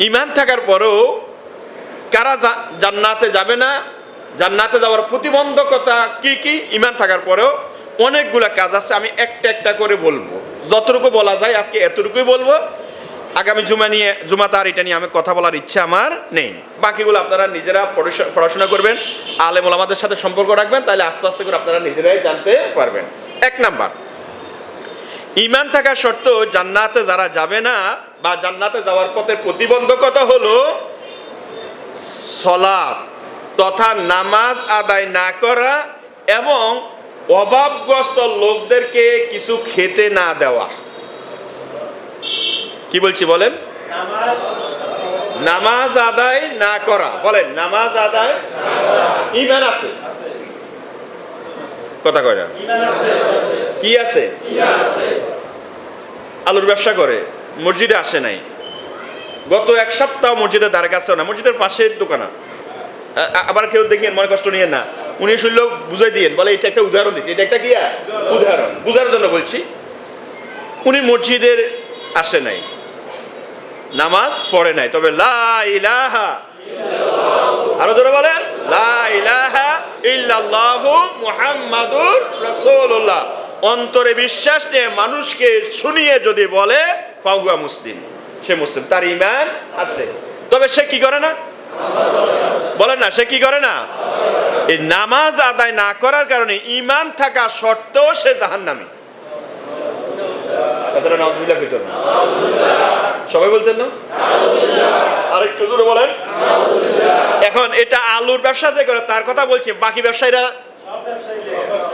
ইমান থাকার পরেও কারা জান্নাতে যাবে না, জান্নাতে যাওয়ার প্রতিবন্ধকতা কি কি ইমান থাকার পরেও অনেকগুলা কাজ আছে, আমি একটা একটা করে বলব। যতটুকু বলা যায় আজকে এতটুকুই বলব। আগামী জুমা নিয়ে, জুমা তার এটা নিয়ে আমি কথা বলার ইচ্ছে আমার নেই। বাকিগুলো আপনারা নিজেরা পড়াশো- পড়াশোনা করবেন, আলেম ওলামাদের সাথে সম্পর্ক রাখবেন, তাহলে আস্তে আস্তে করে আপনারা নিজেরাই জানতে পারবেন। এক নাম্বার ইমান থাকা সত্ত্বেও জান্নাতে যারা যাবে না বা জান্নাতে যাওয়ার পথের প্রতিবন্ধকতা হলো সলাপ তথা নামাজ আদায় না করা এবং অভাবগ্রস্ত লোকদেরকে কিছু খেতে না দেওয়া। কি বলছি বলেন? নামাজ আদায় না করা। বলেন, নামাজ আদায় আছে? কথা কয় না। কি আছে? আলুর ব্যবসা করে। মসজিদে আসে নাই। গত এক সপ্তাহ মসজিদে দ্বার কাছেও না, মসজিদের পাশের দোকানা। আবার কেউ দেখেন, মনে কষ্ট নিয়ে না। উনি শুনলেও বুঝাই দিয়েন, বলে, এটা একটা উদাহরণ দিচ্ছি। এটা একটা কি উদাহরণ। বুঝার জন্য বলছি, উনি মসজিদের আসে নাই। নামাজ পড়ে নাই, তবে লা ইলাহা আরও জোরে বলেন, লা ইলাহা ইল্লাল্লাহু মুহাম্মাদুর রাসূলুল্লাহ। অন্তরে বিশ্বাস নিয়ে মানুষকে শুনিয়ে যদি বলে ফাউগুয়া মুসলিম। সে মুসলিম, তার ঈমান আছে। তবে সে কি করে না? বলেন না, সে কি করে না? এই নামাজ আদায় না করার কারণে ঈমান থাকা সত্ত্বেও সে কথাটা নাউজুবিল্লাহ সবাই বলতেন না? আরেকটু দূরে বলেন। এখন এটা আলুর ব্যবসা যে করে, তার কথা বলছি, বাকি ব্যবসায়ীরা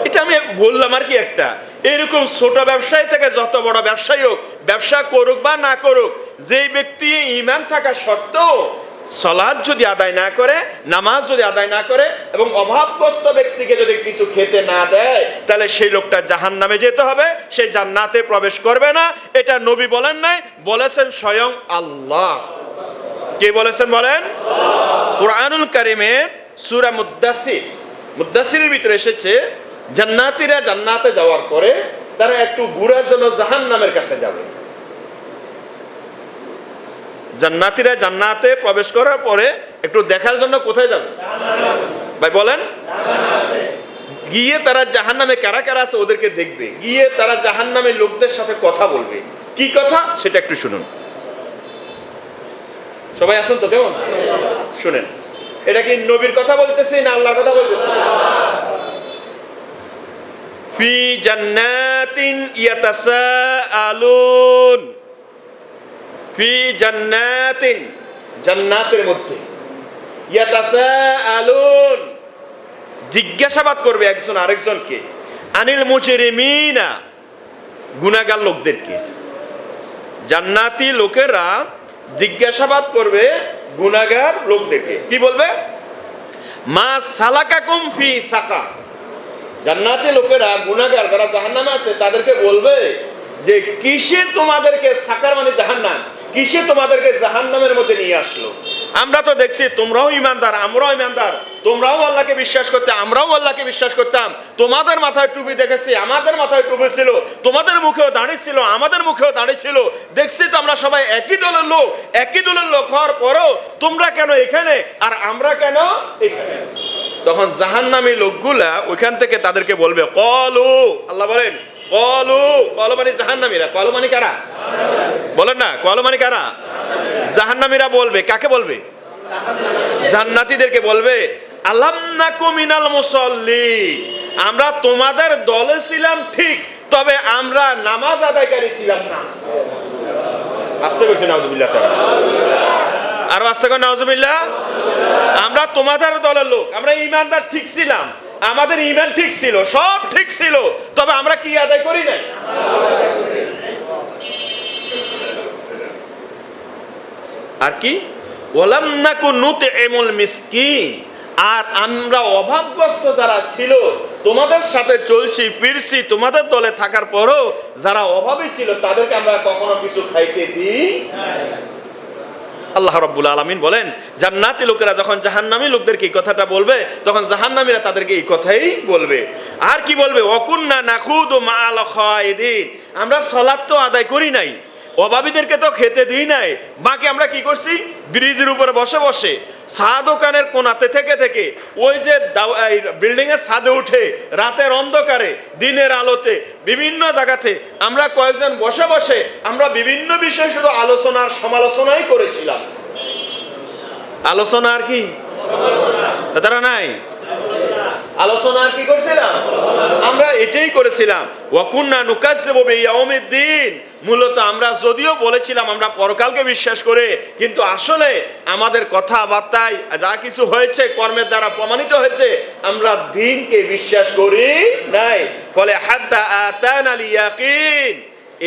এটা আমি বললাম আর কি একটা। এরকম ছোট ব্যবসায়ী থেকে যত বড় ব্যবসায়ী হোক, ব্যবসা করুক বা না করুক, যেই ব্যক্তি ইমান থাকা সত্ত্বেও সলাদ যদি আদায় না করে, নামাজ যদি আদায় না করে এবং অভাবগ্রস্ত ব্যক্তিকে যদি কিছু খেতে না দেয়, তাহলে সেই লোকটা জাহান নামে যেতে হবে, সে জান্নাতে প্রবেশ করবে না। এটা নবী বলেন নাই, বলেছেন স্বয়ং আল্লাহ। কে বলেছেন বলেন? কোরআনুল কারিমের সুরা মুদাসির মুদাসিরের ভিতরে এসেছে জান্নাতীরা জান্নাতে যাওয়ার পরে তারা একটু ঘুরার জন্য জাহান নামের কাছে যাবে। জান্নাতীরা জান্নাতে প্রবেশ করার পরে একটু দেখার জন্য কোথায় যাবে? ভাই, বলেন। গিয়ে তারা জাহান নামে কারা কারা আছে ওদেরকে দেখবে। গিয়ে তারা জাহান নামে লোকদের সাথে কথা বলবে। কি কথা? সেটা একটু শুনুন। সবাই আছেন তো কেমন? শুনেন। এটা কি নবীর কথা বলতেছি না আল্লাহর কথা বলতেছি ফি জান্নাতিন ইয়াতাসাআলুন। ফি জান্নাতিন, জান্নাতের মধ্যে। ইয়াতাসাআলুন। জিজ্ঞাসাবাদ করবে একজন আরেকজনকে। আনিল মুজরিমিনা, গুনাহগার লোকদেরকে। জান্নাতি লোকেরা জিজ্ঞাসাবাদ করবে গুনাগার লোকদেরকে। কি বলবে? মা সালাকাকুম ফি সাকা। জান্নাতি লোকেরা গুনাগার যারা জাহান্নামে আছে, তাদেরকে বলবে যে, কিসে তোমাদেরকে সাকার মানে জাহান্নাম? কিসে তোমাদেরকে জাহান্নামের মধ্যে নিয়ে আসলো? আমরা তো দেখছি তোমরাও ইমানদার, আমরাও ইমানদার। তোমরাও আল্লাহকে বিশ্বাস করতে, আমরাও আল্লাহকে বিশ্বাস করতাম। তোমাদের মাথায় টুপি দেখেছি, আমাদের মাথায় টুপি ছিল। তোমাদের মুখেও দাঁড়িয়ে ছিল, আমাদের মুখেও দাঁড়িয়ে ছিল। দেখছি তো আমরা সবাই একই দলের লোক, একই দলের লোক হওয়ার পরও তোমরা কেন এখানে? আর আমরা কেন এখানে? তখন জাহান্নামী লোকগুলা ওইখান থেকে তাদেরকে বলবে, কলু। আল্লাহ বলেন, কলু। কল মানে জাহান্নামীরা। কল মানে কারা? বলেন না, কল মানে কারা? জাহান্নামীরা বলবে, কাকে বলবে? জান্নাতীদেরকে বলবে, আলাম নাকু মিনাল মুসল্লি। আমরা তোমাদের দলে ছিলাম ঠিক, তবে আমরা নামাজ আদায়কারী ছিলাম না। আসতে বলছি নাউজুবিল্লাহ তারা আরও আসতে কর নাউজুবিল্লাহ। আমরা তোমাদের দলের লোক, আমরা ইমানদার ঠিক ছিলাম। আমাদের ইমান ঠিক ছিল, সব ঠিক ছিল। তবে আমরা কি আদায় করি নাই? আর কি? ওলাম নাকু নুতে এমুল মিসকিন। আর আমরা অভাবগ্রস্ত যারা ছিল, তোমাদের সাথে চলছি পিরছি তোমাদের দলে থাকার পরও যারা অভাবী ছিল, তাদেরকে আমরা কখনো কিছু খাইতে দিই আল্লাহ রব্বুল আলমিন বলেন, জান্নাতি লোকেরা যখন জাহান্নামী লোকদেরকে এই কথাটা বলবে, তখন জাহান্নামীরা তাদেরকে এই কথাই বলবে। আর কি বলবে? অকুন্না নাখুদ মা আল আমরা সলাপ তো আদায় করি নাই, অভাবীদেরকে তো খেতে দিই নাই, বাকি আমরা কি করছি? ব্রিজের উপরে বসে বসে চা দোকানের কোনাতে থেকে থেকে ওই যে বিল্ডিং এর ছাদে উঠে রাতের অন্ধকারে, দিনের আলোতে, বিভিন্ন জায়গাতে আমরা কয়েকজন বসে বসে আমরা বিভিন্ন বিষয়ে শুধু আলোচনার সমালোচনাই করেছিলাম। আলোচনা আর কি? তারা নাই? আলোচনা কি করছিলাম? আমরা এটাই করেছিলাম। ওয়াকুন্না নুকাজ্জিবু বিয়াউমিদ্দিন মূলত আমরা যদিও বলেছিলাম, আমরা পরকালকে বিশ্বাস করে, কিন্তু আসলে আমাদের কথাবার্তায় যা কিছু হয়েছে, কর্মের দ্বারা প্রমাণিত হয়েছে, আমরা দিনকে বিশ্বাস করি নাই। ফলে হাত্তা আতানা ইয়াকিন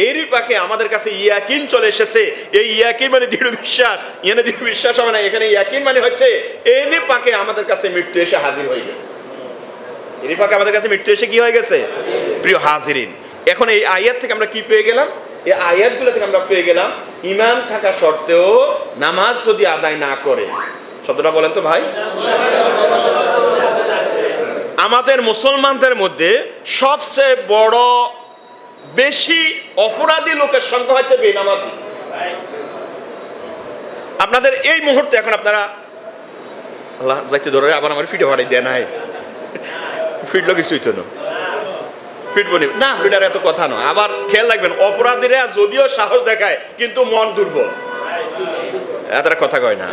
এরই পাকে আমাদের কাছে ইয়াকিন চলে এসেছে। এই ইয়াকিন মানে দৃঢ় বিশ্বাস। এখানে দৃঢ় বিশ্বাস হবে না, এখানে ইয়াকিন মানে হচ্ছে, এনে পাকে আমাদের কাছে মৃত্যু এসে হাজির হয়ে গেছে। ফাঁকে আমাদের কাছে মৃত্যু এসে কি হয়ে গেছে? প্রিয় হাজিরিন, এখন এই আয়াত থেকে আমরা কি পেয়ে গেলাম? এই আয়াতগুলো থেকে আমরা পেয়ে গেলাম ইমান থাকা সত্ত্বেও নামাজ যদি আদায় না করে। শব্দটা বলেন তো ভাই। আমাদের মুসলমানদের মধ্যে সবচেয়ে বড় বেশি অপরাধী লোকের সংখ্যা হচ্ছে বেনামাজি। আপনাদের এই মুহূর্তে এখন আপনারা আল্লাহ, যাইতে ধরে, আবার আমার ফিটে ভাড়াই দেয় নাই। ফিটলো কিছুই তো না। ফিটবো নি ফিটার এত কথা নয় আবার খেয়াল রাখবেন, অপরাধীরা যদিও সাহস দেখায়, কিন্তু মন দুর্বল। এতটা কথা কয় না।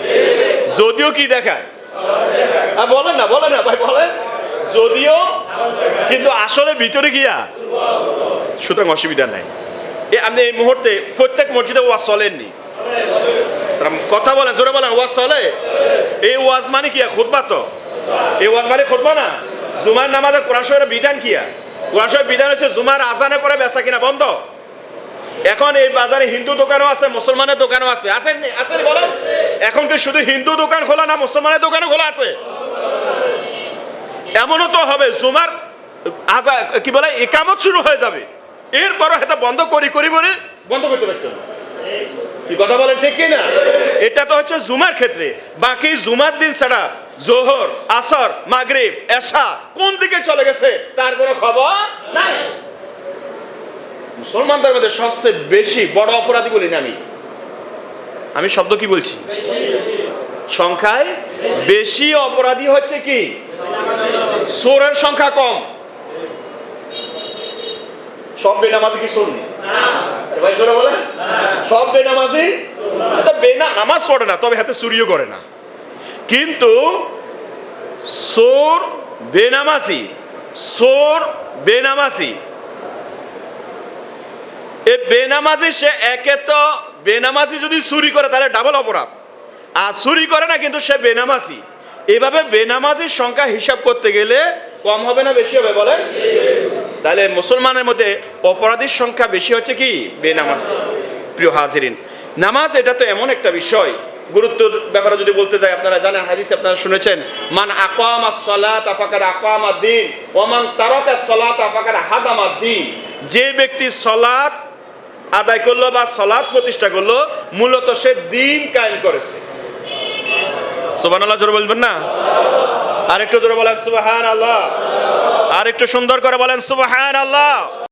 যদিও কি দেখায়? বলেন না বলেন না, ভাই, বলেন। যদিও, কিন্তু আসলে ভিতরে গিয়া, সুতরাং অসুবিধা নাই। এ, আপনি এই মুহূর্তে প্রত্যেক মসজিদে ওয়াজ চলেননি। কথা বলেন, জোরে বলেন, ওয়াজ চলে? এই ওয়াজ মানে কি খুতবা তো? এই ওয়াজ মানে খুতবা না? জুমার নামাজে কোরআন শরীরের বিধান কিয়া কোরআন শরীরের বিধান হচ্ছে জুমার আজানে পরে বেচা কিনা বন্ধ। এখন এই বাজারে হিন্দু দোকানও আছে, মুসলমানের দোকানও আছে। আছেন আছেন বলেন? এখন কি শুধু হিন্দু দোকান খোলা না মুসলমানের দোকানও খোলা আছে? এমনও তো হবে, জুমার আজা, কি বলে, একামত শুরু হয়ে যাবে। এরপরও এটা বন্ধ করি করি বলে বন্ধ করতে পারতো না। কি কথা বলেন, ঠিক কি না এটা তো হচ্ছে জুমার ক্ষেত্রে। বাকি জুমার দিন ছাড়া জোহর, আসর, মাগরিব, এশা কোন দিকে চলে গেছে তার কোনো খবর নাই। মুসলমানদের মধ্যে সবচেয়ে বেশি বড় অপরাধী বলি না আমি। আমি শব্দ কি বলছি? সংখ্যায় বেশি অপরাধী হচ্ছে কি? সোরের সংখ্যা কম। সব বেনামাজি কি শুননি ভাই বলে সব বেনামাজি? বেনা নামাজ পড়ে না, তবে হাতে চুরিও করে না। কিন্তু সোর বেনামাসি সোর বেনামাসি। এ বেনামাজি সে একে তো বেনামাজি যদি চুরি করে, তাহলে ডাবল অপরাধ। আর চুরি করে না, কিন্তু সে বেনামাজি এভাবে বেনামাজির সংখ্যা হিসাব করতে গেলে কম হবে না, বেশি হবে বলে তাহলে মুসলমানের মধ্যে অপরাধীর সংখ্যা বেশি হচ্ছে কি? বেনামাজ প্রিয় হাজিরিন, নামাজ এটা তো এমন একটা বিষয় গুরুত্বর ব্যাপারে যদি বলতে যাই, আপনারা জানেন, হাদিস আপনারা শুনেছেন, মান আকাম সালাত আফাকার আকাম দিন ওমান তারকা সালাত আফাকার হাদাম দিন যে ব্যক্তি সলাৎ আদায় করল বা সলাৎ প্রতিষ্ঠা করল, মূলত সে দিন কায়েম করেছে। সুবহানাল্লাহ, জোরে বলবেন না? আর একটু জোরে বলেন সুবহান আল্লাহ আর একটু সুন্দর করে বলেন সুবহান আল্লাহ